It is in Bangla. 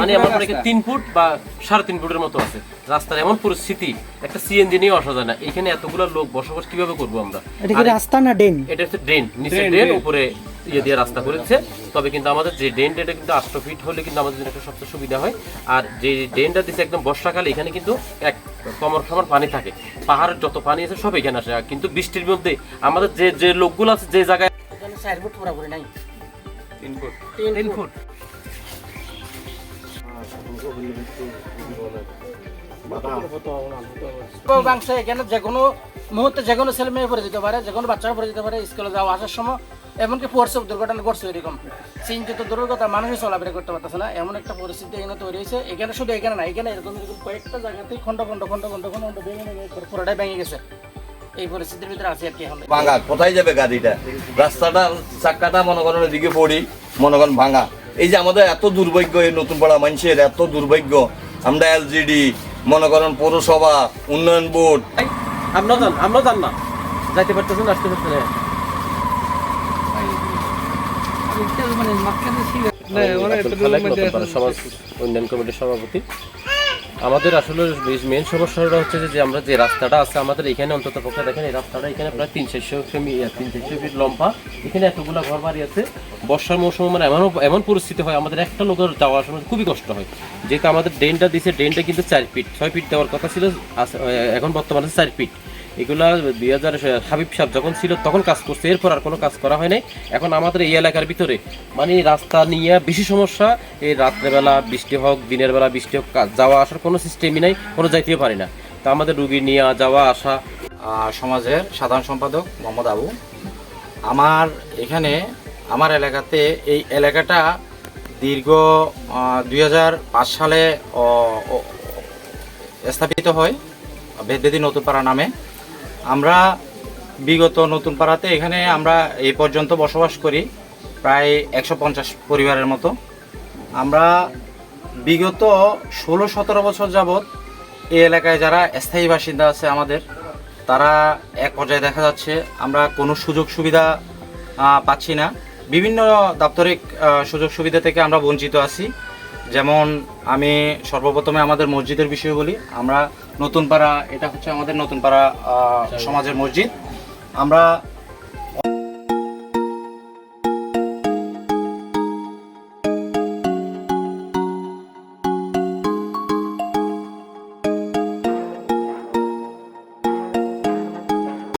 মানে আমার মনে তিন ফুট বা সাড়ে তিন ফুটের মতো আছে। রাস্তার এমন পরিস্থিতি একটা সিএনজি নিয়ে আসা যায় না। এখানে এতগুলো লোক বসবাস কীভাবে করব আমরা? এটা কি রাস্তা না ডেন এটা হচ্ছে ড্রেন নিচে ড্রেন উপরে ইয়ে দিয়ে রাস্তা করেছে। তবে কিন্তু আমাদের যে ড্রেনটা এটা কিন্তু আষ্ট ফিট হলে কিন্তু আমাদের জন্য একটা সবচেয়ে সুবিধা হয়। আর যে ড্রেনটা দিচ্ছে একদম বর্ষাকালে এখানে কিন্তু এক কমর খামার পানি থাকে। পাহাড়ের যত পানি আছে সব এখানে আসে। কিন্তু বৃষ্টির মধ্যে আমাদের যে যে লোকগুলো আছে যে জায়গায় চার ফুট পুরাপুরি নাই। তিন ফুট। তিন ফুট। বাংশ এখানে যে কোনো মুহূর্তে যে কোনো ছেলে মেয়ে পড়ে যেতে পারে, যে কোনো বাচ্চারা পড়ে যেতে পারে, স্কুলে যাওয়া আসার সময়, এমনকি পড়ছে দুর্ঘটনা ঘটছে এরকম। চিন্তিত দুর্ঘটনা মানুষই চলাফেরা করতে পারতেছে না, এমন একটা পরিস্থিতি এখানে তৈরি হয়েছে। এখানে শুধু এখানে না, এখানে এরকম কয়েকটা জায়গাতেই খন্ড খন্ড খন্ড খন্ড খন্ড খন্ড ভেঙে পুরোটাই ভেঙে গেছে। এই পরিস্থিতির ভিতরে আছি আর কি এখন। ভাঙা, কোথায় যাবে গাড়িটা? রাস্তাটা চাক্কাটা মনে করেন এদিকে পড়ি, মনে করেন ভাঙা। এই যে আমাদের এত দুর্ভাগ্য এই নতুন পাড়া মানুষের এত দুর্ভাগ্য আমরা এলজিডি মনে করেন পৌরসভা উন্নয়ন বোর্ড আমরা জান আমরা জান না যাইতে পারতেছেন আসতে পারতেছেন না সমাজ উন্নয়ন কমিটির সভাপতি আমাদের আসলে মেন সমস্যাটা হচ্ছে যে- আমরা যে রাস্তাটা আছে আমাদের এখানে অন্তত পক্ষে দেখেন, এই রাস্তাটা এখানে প্রায় তিন চারশো সেমি তিন চারশো ফিট লম্বা। এখানে এতগুলো ঘর বাড়ি আছে। বর্ষার মৌসুমে মানে এমন এমন পরিস্থিতি হয়, আমাদের একটা লোকের যাওয়া আসার সময় খুবই কষ্ট হয়। যেহেতু আমাদের ড্রেনটা দিছে, ড্রেনটা কিন্তু চার ফিট, ছয় ফিট দেওয়ার কথা ছিল এখন বর্তমানে চার ফিট। এগুলা দুই হাজার হাবিব সাহেব যখন ছিল তখন কাজ করছে, এরপর আর কোনো কাজ করা হয় নাই। এখন আমাদের এই এলাকার ভিতরে মানে রাস্তা নিয়ে বেশি সমস্যা, এই রাত্রেবেলা বৃষ্টি হোক, দিনের বেলা বৃষ্টি হোক যাওয়া আসার কোনো সিস্টেমই নাই, কোনো যাইতেও পারি না। তা আমাদের রুগী নিয়ে যাওয়া, আসা। সমাজের সাধারণ সম্পাদক মোহাম্মদ আবু। আমার এখানে, আমার এলাকাতে এই এলাকাটা দীর্ঘ দুই হাজার পাঁচ সালে স্থাপিত হয় বেদবেদী নতুনপাড়া নামে। আমরা বিগত নতুন পাড়াতে এখানে আমরা এই পর্যন্ত বসবাস করি, প্রায় একশো পঞ্চাশ পরিবারের মতো। আমরা বিগত ষোলো সতেরো বছর যাবৎ এই এলাকায় যারা স্থায়ী বাসিন্দা আছে আমাদের, তারা এক পর্যায়ে দেখা যাচ্ছে, আমরা কোনো সুযোগ সুবিধা পাচ্ছি না। বিভিন্ন দাপ্তরিক সুযোগ সুবিধা থেকে আমরা বঞ্চিত আছি। যেমন আমি সর্বপ্রথমে আমাদের মসজিদের বিষয়ে বলি, আমরা নতুন পাড়া এটা হচ্ছে আমাদের নতুন পাড়া সমাজের মসজিদ। আমরা